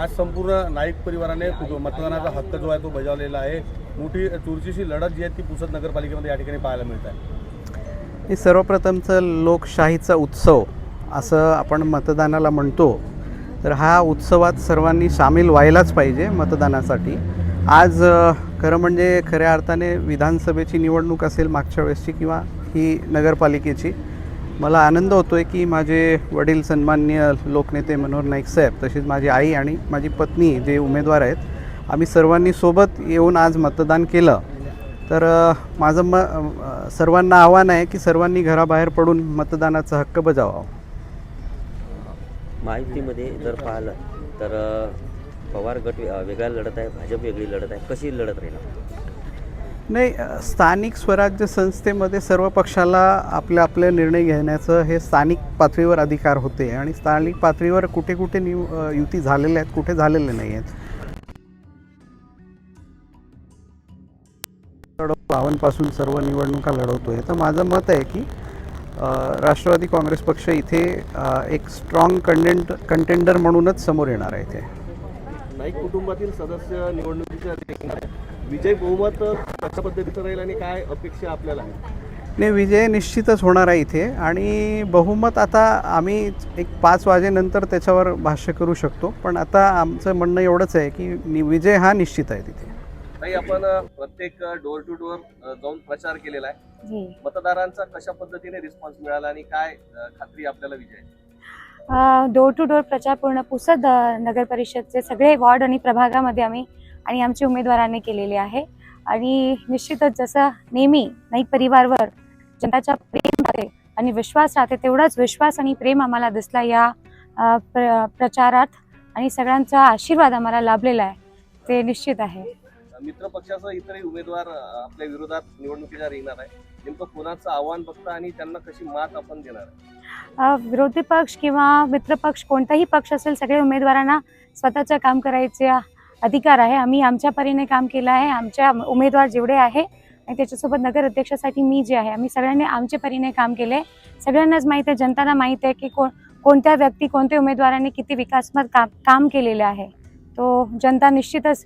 आज संपूर्ण नाईक परिवाराने मतदानाचा हक्क जो आहे तो बजावलेला आहे. मोठी चुरशीची लढत जी आहे ती पुसद नगरपालिकेमध्ये या ठिकाणी पाहायला मिळत आहे. हे सर्वप्रथमचं लोकशाहीचा उत्सव असं आपण मतदानाला म्हणतो. तर हा उत्सवात सर्वांनी सामील व्हायलाच पाहिजे मतदानासाठी. आज खरं म्हणजे खऱ्या अर्थाने विधानसभेची निवडणूक असेल मागच्या वेळेसची किंवा ही नगरपालिकेची मला आनंद होतो आहे की माझे वडील सन्माननीय लोकनेते मनोहर नाईक साहेब तसेच माझी आई आणि माझी पत्नी जे उमेदवार आहेत आम्ही सर्वांनी सोबत येऊन आज मतदान केलं. तर माझं म सर्वांना आव्हान आहे की सर्वांनी घराबाहेर पडून मतदानाचा हक्क बजावा माहितीमध्ये जर पाहिलं तर पवार गट वेगळा लढत आहे भाजप वेगळी लढत आहे. कशी लढत राहील? नाही स्थानिक स्वराज्य संस्थेमध्ये सर्व पक्षाला आपल्या आपले निर्णय घेण्याचं हे स्थानिक पातळीवर अधिकार होते आणि स्थानिक पातळीवर कुठे कुठे निव युती झालेल्या आहेत कुठे झालेले नाही आहेत. बावनपासून सर्व निवडणुका लढवतो आहे तर माझं मत आहे की राष्ट्रवादी काँग्रेस पक्ष इथे एक स्ट्रॉंग कंटेंट कंटेंडर म्हणूनच समोर येणार आहे इथे. नाईक कुटुंबातील सदस्य निवडणुकीच्या विजय बहुमत कशा पद्धतीचं राहील आणि काय अपेक्षा आपल्याला? नाही विजय निश्चितच होणार आहे इथे. आणि बहुमत आता आम्ही एक पाच वाजेनंतर त्याच्यावर भाष्य करू शकतो. पण आता आमचं म्हणणं एवढंच आहे की नि- विजय हा निश्चित आहे तिथे. नाही आपण प्रत्येक डोर टू डोर जाऊन प्रचार केलेला आहे. जी. मतदारांचा कशा पद्धतीने रिस्पॉन्स मिळाला आणि काय खात्री आपल्याला विजय डोर टू डोर प्रचार पूर्ण पुसद नगर परिषदचे सगळे वॉर्ड आणि प्रभागामध्ये आम्ही आणि आमच्या उमेदवारांनी केलेले आहे. आणि निश्चितच जसं नेहमी नाईक परिवारवर जनताचा प्रेम राहते आणि विश्वास राहते तेवढाच विश्वास आणि प्रेम आम्हाला दिसला या प्र प्रचारात. आणि सगळ्यांचा आशीर्वाद आम्हाला लाभलेला आहे. ते निश्चित आहे. मित्र पक्षाचा इतरही उमेदवार आपल्या विरोधात निवडणुकीच्या रिंगणात आहे नेमकं कोणाचं आव्हान बघता आणि त्यांना कशी मात आपण देणार आहे? विरोधी पक्ष किंवा मित्र पक्ष कोणताही पक्ष असेल सगळे उमेदवारांना स्वतःचं काम करायचे अधिकार आहे. आम्ही आमच्या परीने काम केलं आहे. आमच्या उमेदवार जेवढे आहे आणि त्याच्यासोबत नगर अध्यक्षासाठी मी जे आहे आम्ही सगळ्यांनी आमच्या परीने काम केले. सगळ्यांनाच माहीत आहे जनताला माहीत आहे की कोण कोणत्या व्यक्ती कोणत्या उमेदवारांनी किती विकासमत काम काम केलेले आहे. तो जनता निश्चितच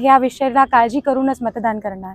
ह्या विषयाला काळजी करूनच मतदान करणार.